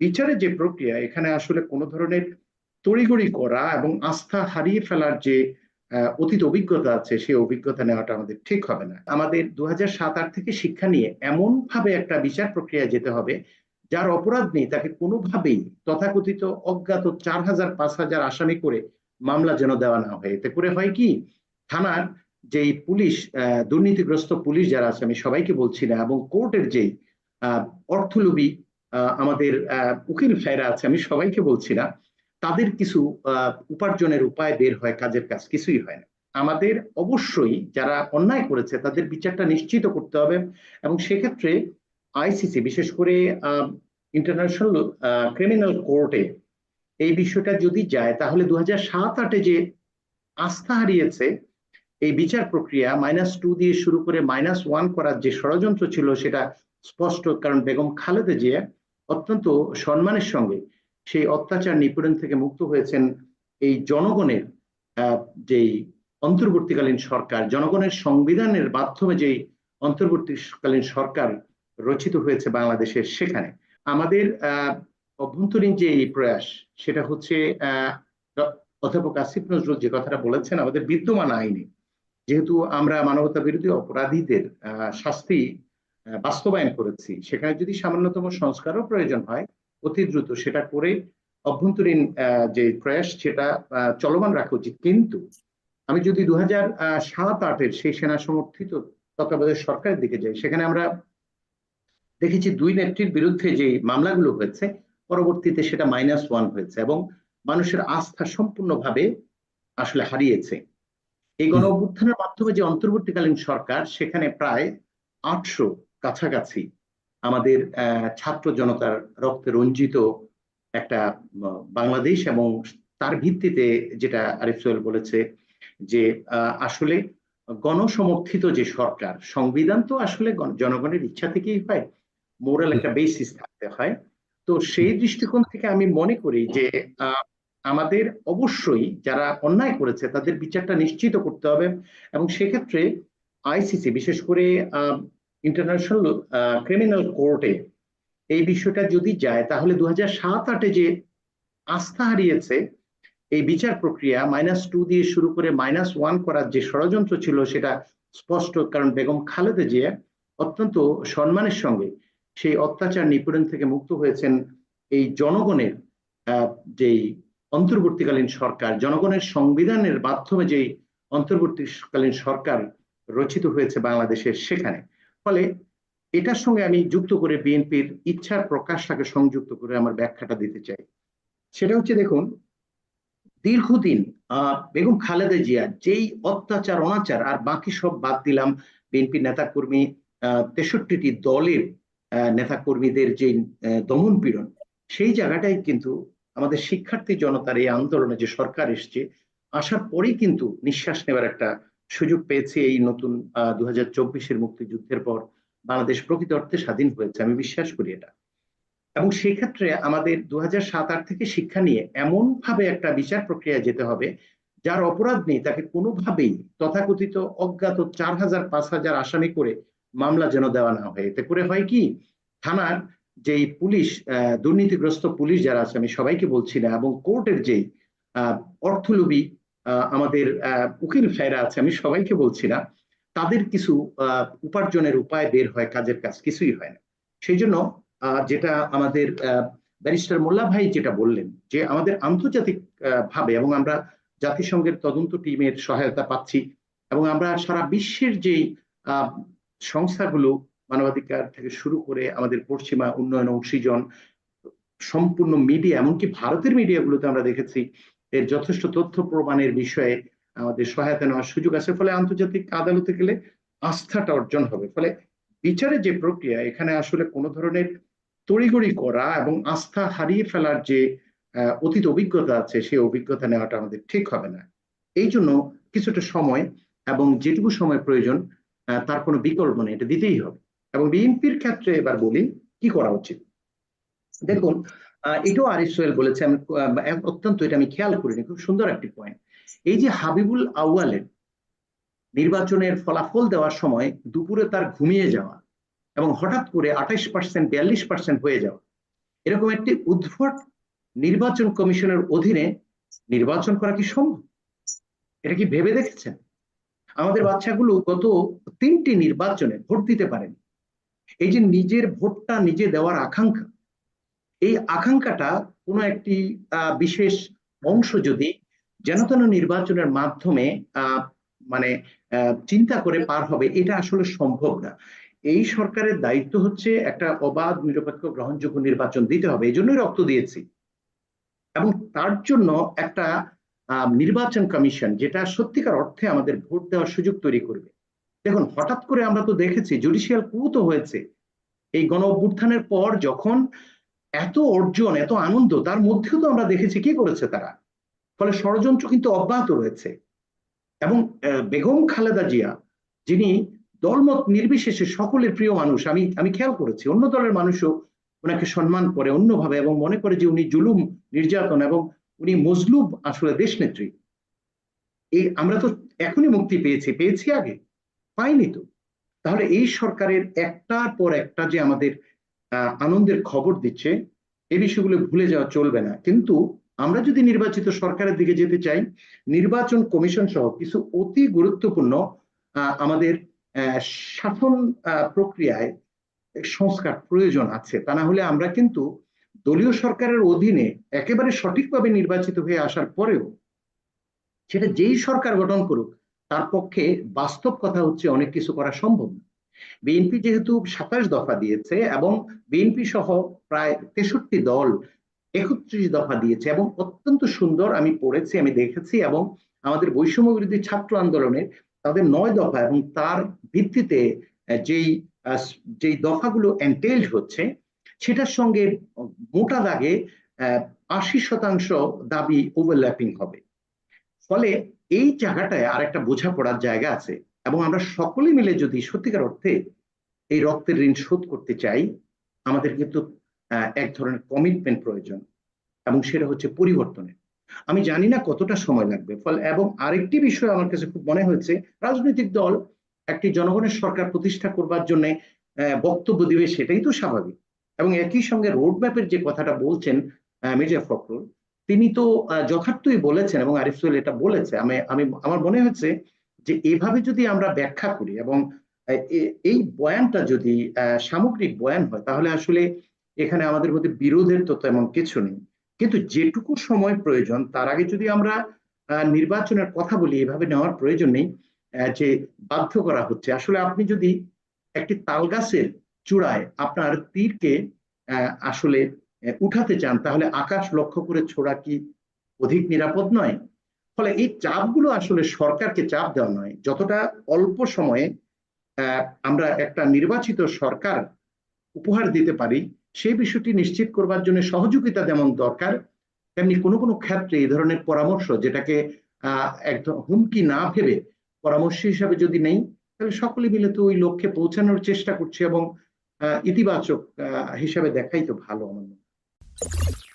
বিচারের যে প্রক্রিয়া, এখানে আসলে কোনো ধরনের তড়িগড়ি করা এবং আস্থা হারিয়ে ফেলার যে অতীত অভিজ্ঞতা আছে, সেই অভিজ্ঞতা নেওয়াটা আমাদের ঠিক হবে না। আমাদের দু আট থেকে শিক্ষা নিয়ে এমন ভাবে একটা বিচার প্রক্রিয়া যেতে হবে, যার অপরাধ নেই, তাকে কোনোভাবেই তথাকথিত অজ্ঞাত চার হাজার, পাঁচ হাজার আসামি করে মামলা যেন দেওয়া না হয়। এতে করে হয় কি, থানার যেই পুলিশ দুর্নীতিগ্রস্ত পুলিশ যারা আছে, আমি সবাইকে বলছি না, এবং কোর্টের যেই অর্থলোভী আমাদের উকিল ভাইরা আছে, আমি সবাইকে বলছি না, তাদের কিছু উপার্জনের উপায় বের হয় কাজের কাজ, কিছুই হয় না। আমাদের অবশ্যই যারা অন্যায় করেছে, তাদের বিচারটা নিশ্চিত করতে হবে এবং সেক্ষেত্রে আইসিসি, বিশেষ করে ইন্টারন্যাশনাল ক্রিমিনাল কোর্টে এই বিষয়টা যদি যায়, তাহলে দু হাজার সাত আটে যে আস্থা হারিয়েছে, এই বিচার প্রক্রিয়া মাইনাস টু দিয়ে শুরু করে মাইনাস ওয়ান করার যে ষড়যন্ত্র ছিল, সেটা স্পষ্ট, কারণ বেগম খালেদা জিয়া অত্যন্ত সম্মানের সঙ্গে সেই অত্যাচার নিপীড়ন থেকে মুক্ত হয়েছেন এই জনগণের যেই অন্তর্বর্তীকালীন সরকার, জনগণের সংবিধানের মাধ্যমে যেই অন্তর্বর্তীকালীন সরকার রচিত হয়েছে বাংলাদেশের সেখানে। আমাদের অভ্যন্তরীণ যে এই প্রয়াস, সেটা হচ্ছে অধ্যাপক আসিফ নজরুল যে কথাটা বলেছেন, আমাদের বিদ্যমান আইনে। যেহেতু আমরা মানবতা বিরোধী অপরাধীদের শাস্তি বাস্তবায়ন করেছি, সেখানে যদি সামান্যতম সংস্কারও প্রয়োজন হয়, অতি দ্রুত সেটা করে অভ্যন্তরীণ যে প্রয়াস সেটা চলমান রাখা উচিত। কিন্তু আমি যদি দু হাজার সাত আটের সেই সেনা সমর্থিত তত্ত্বাবধায়ক সরকারের দিকে যাই, সেখানে আমরা দেখেছি দুই নেত্রীর বিরুদ্ধে যে মামলাগুলো হয়েছে, পরবর্তীতে সেটা মাইনাস ওয়ান হয়েছে এবং মানুষের আস্থা সম্পূর্ণভাবে আসলে হারিয়েছে। এই গণ অভ্যুত্থানের মাধ্যমে যে অন্তর্বর্তীকালীন সরকার, সেখানে প্রায় আটশো কাছাকাছি আমাদের ছাত্র জনতার রক্তে রঞ্জিত একটা বাংলাদেশ এবং তার ভিত্তিতে যেটা আরিফ সোহেল বলেছে যে আসলে গণসমর্থিত যে সরকার, সংবিধান তো আসলে জনগণের ইচ্ছা থেকেই হয়, মোরাল একটা বেসিস থাকতে হয়। তো সেই দৃষ্টিকোণ থেকে আমি মনে করি যে আমাদের অবশ্যই যারা অন্যায় করেছে তাদের বিচারটা নিশ্চিত করতে হবে এবং সেক্ষেত্রে আইসিসি, বিশেষ করে ইন্টারন্যাশনাল ক্রিমিনাল কোর্টে এই বিষয়টা যদি যায়, তাহলে দু সাত আটে যে আস্থা হারিয়েছে, এই বিচার প্রক্রিয়া মাইনাস টু দিয়ে শুরু করে মাইনাস ওয়ান করার যে ষড়যন্ত্র ছিল, সেটা স্পষ্ট। কারণ বেগম খালেদা জিয়া অত্যন্ত সম্মানের সঙ্গে সেই অত্যাচার নিপীড়ন থেকে মুক্ত হয়েছেন এই জনগণের যেই অন্তর্বর্তীকালীন সরকার, জনগণের সংবিধানের মাধ্যমে যেই অন্তর্বর্তীকালীন সরকার রচিত হয়েছে বাংলাদেশের সেখানে। ফলে এটার সঙ্গে আমি যুক্ত করে বিএনপির ইচ্ছার প্রকাশটাকে সংযুক্ত করে আমার ব্যাখ্যাটা দিতে চাই। সেটা হচ্ছে দেখুন, দীর্ঘদিন বেগম খালেদা জিয়া যেই অত্যাচার, অনাচার আর বাকি সব বাদ দিলাম বিএনপি নেতাকর্মী তেষট্টিটি দলের নেতাকর্মীদের যে দমন পীড়ন, সেই জায়গাটাই কিন্তু আমাদের শিক্ষার্থী জনতার এই আন্দোলনে যে সরকার এসছে, আসার পরেই কিন্তু নিঃশ্বাস নেবার একটা সুযোগ পেয়েছি এই নতুন দু হাজার চব্বিশের মুক্তিযুদ্ধের পর বাংলাদেশ প্রকৃত অর্থে স্বাধীন হয়েছে। আমি বিশ্বাস করি এটা। এবং সেক্ষেত্রে আমাদের দু সাত আট থেকে শিক্ষা নিয়ে এমন ভাবে একটা বিচার প্রক্রিয়া যেতে হবে, যার অপরাধ নেই, তাকে কোনোভাবেই তথাকথিত অজ্ঞাত চার হাজার পাঁচ হাজার আসামি করে মামলা যেন দেওয়া না হয়। এতে করে হয় কি, থানার যেই পুলিশ দুর্নীতিগ্রস্ত পুলিশ যারা আছে, আমি সবাইকে বলছি না, এবং কোর্টের যেই অর্থলোভী আমাদের উকিল ভাইরা আছে, আমি সবাইকে বলছি না, তাদের কিছু উপার্জনের উপায় বের হয়, কাজের কাজ কিছুই হয় না। সেই জন্য যেটা আমাদের ব্যারিস্টার মোল্লা ভাই যেটা বললেন, যে আমাদের আন্তর্জাতিক ভাবে এবং আমরা জাতিসংঘের তদন্ত টিমের সহায়তা পাচ্ছি এবং আমরা সারা বিশ্বের যেই সংস্থাগুলো মানবাধিকার থেকে শুরু করে আমাদের পশ্চিমা উন্নয়ন অংশীজন, সম্পূর্ণ মিডিয়া, এমনকি ভারতের মিডিয়াগুলোতে আমরা দেখেছি এর যথেষ্ট তথ্য প্রমাণের বিষয়ে আমাদের সহায়তা নেওয়ার সুযোগ আছে। ফলে আন্তর্জাতিক আদালতে গেলে আস্থাটা অর্জন হবে। ফলে বিচারের যে প্রক্রিয়া, এখানে আসলে কোনো ধরনের তড়িগড়ি করা এবং আস্থা হারিয়ে ফেলার যে অতীত অভিজ্ঞতা আছে, সেই অভিজ্ঞতা নেওয়াটা আমাদের ঠিক হবে না। এই জন্য কিছুটা সময় এবং যেটুকু সময় প্রয়োজন তার কোনো বিকল্প নেই, এটা দিতেই হবে। এবং বিএনপির ক্ষেত্রে এবার বলি, কি করা উচিত? দেখুন এটাও আরিফ সোহেল বলেছে, আমি অত্যন্ত এটা আমি খেয়াল করিনি, খুব সুন্দর একটি পয়েন্ট এই যে হাবিবুল আউয়ালের নির্বাচনের ফলাফল দেওয়ার সময় দুপুরে তার ঘুমিয়ে যাওয়া এবং হঠাৎ করে আঠাইশ পার্সেন্ট বিয়াল্লিশ পার্সেন্ট হয়ে যাওয়া, এরকম একটি উদ্ভট নির্বাচন কমিশনের অধীনে নির্বাচন করা কি সম্ভব? এটা কি ভেবে দেখেছেন? আমাদের বাচ্চাগুলো গত তিনটি নির্বাচনে ভোট দিতে পারেনি। এই যে নিজের ভোটটা নিজে দেওয়ার আকাঙ্ক্ষা এই আকাঙ্ক্ষাটা কোনো একটি বিশেষ অংশ যদি যেন তেন নির্বাচনের মাধ্যমে মানে চিন্তা করে পার হবে, এটা আসলে সম্ভব না। এই সরকারের দায়িত্ব হচ্ছে একটা অবাধ, নিরপেক্ষ, গ্রহণযোগ্য নির্বাচন দিতে হবে এই জন্যই রক্ত দিয়েছি। এবং তার জন্য একটা নির্বাচন কমিশন যেটা সত্যিকার অর্থে আমাদের ভোট দেওয়ার সুযোগ তৈরি করবে। দেখুন, হঠাৎ করে আমরা তো দেখেছি, জুডিশিয়াল কু তো হয়েছে। এই গণ অভ্যুত্থানের পর যখন এত অর্জন, এত আনন্দ, তার মধ্যেও তো আমরা দেখেছি কি করেছে তারা? ফলে ষড়যন্ত্র কিন্তু অব্যাহত রয়েছে। এবং বেগম খালেদা জিয়া, যিনি দলমত নির্বিশেষে সকলের প্রিয় মানুষ, আমি আমি খেয়াল করেছি, অন্য দলের মানুষও ওনাকে সম্মান করে অন্যভাবে এবং মনে করে যে উনি জুলুম, নির্যাতন এবং উনি মজলুব আসলে দেশনেত্রী। এই আমরা তো এখনই মুক্তি পেয়েছি পেয়েছি আগে, পাইনি তো। তাহলে এই সরকারের একটার পর একটা যে আমাদের আনন্দের খবর দিচ্ছে এই বিষয়গুলো ভুলে যাওয়া চলবে না। কিন্তু আমরা যদি নির্বাচিত সরকারের দিকে যেতে চাই, নির্বাচন কমিশন সহ কিছু অতি গুরুত্বপূর্ণ আমাদের শাসন প্রক্রিয়ায় সংস্কার প্রয়োজন আছে। তা না হলে আমরা কিন্তু দলীয় সরকারের অধীনে একেবারে সঠিকভাবে নির্বাচিত হয়ে আসার পরেও সেটা যেই সরকার গঠন করুক, তার পক্ষে বাস্তব কথা হচ্ছে অনেক কিছু করা সম্ভব না। বিএনপি যেহেতু সাতাশ দফা দিয়েছে এবং বিএনপি সহ প্রায় তেষট্টি দল একত্রিশ দফা দিয়েছে এবং অত্যন্ত সুন্দর আমি পড়েছি, আমি দেখেছি এবং আমাদের বৈষম্য বিরোধী ছাত্র আন্দোলনের তাদের নয় দফা এবং তার ভিত্তিতে যেই যেই দফাগুলো এন্টেলড হচ্ছে সেটার সঙ্গে মোটা দাগে আশি শতাংশ দাবি ওভারল্যাপিং হবে। ফলে এই জায়গাটায় আর একটা বোঝাপড়ার জায়গা আছে। এবং আমরা সকলে মিলে যদি সত্যিকার অর্থে এই রক্তের ঋণ শোধ করতে চাই, আমাদের কিন্তু এক ধরনের কমিটমেন্ট প্রয়োজন এবং সেটা হচ্ছে পরিবর্তনের। আমি জানি না কতটা সময় লাগবে, ফলে, এবং আরেকটি বিষয় আমার কাছে খুব মনে হয়েছে, রাজনৈতিক দল একটি জনগণের সরকার প্রতিষ্ঠা করবার জন্য বক্তব্য দিবে সেটাই তো স্বাভাবিক। এবং একই সঙ্গে রোড ম্যাপের যে কথাটা বলছেন মির্জা ফখরুল, তিনি তো যথার্থই বলেছেন এবং আরিফ সোহেল এটা বলেছে। আমি আমি, আমার মনে হচ্ছে যে এভাবে যদি আমরা ব্যাখ্যা করি এবং এই বয়ানটা যদি সামগ্রিক বয়ান হয়, তাহলে আসলে এখানে আমাদের মধ্যে বিরোধের তো তেমন কিছু নেই। কিন্তু যেটুকু সময় প্রয়োজন, তার আগে যদি আমরা নির্বাচনের কথা বলি, এভাবে নেওয়ার প্রয়োজন নেই যে বাধ্য করা হচ্ছে। আসলে আপনি যদি একটি তাল গাছের চূড়ায় আপনার তীরকে আসলে উঠাতে চান, তাহলে আকাশ লক্ষ্য করে ছোড়া কি অধিক নিরাপদ নয়? ফলে এই চাপগুলো আসলে সরকারকে চাপ দেওয়া নয় যতটা অল্প সময়ে আমরা একটা নির্বাচিত সরকার উপহার দিতে পারি, সেই বিষয়টি নিশ্চিত করবার জন্য সহযোগিতা যেমন দরকার তেমনি কোনো কোনো ক্ষেত্রে এই ধরনের পরামর্শ যেটাকে একদম হুমকি না ভেবে পরামর্শ হিসাবে যদি নেই, তাহলে সকলে মিলে তো ওই লক্ষ্যে পৌঁছানোর চেষ্টা করছে এবং ইতিবাচক হিসাবে দেখাই তো ভালো আমার মনে হয়।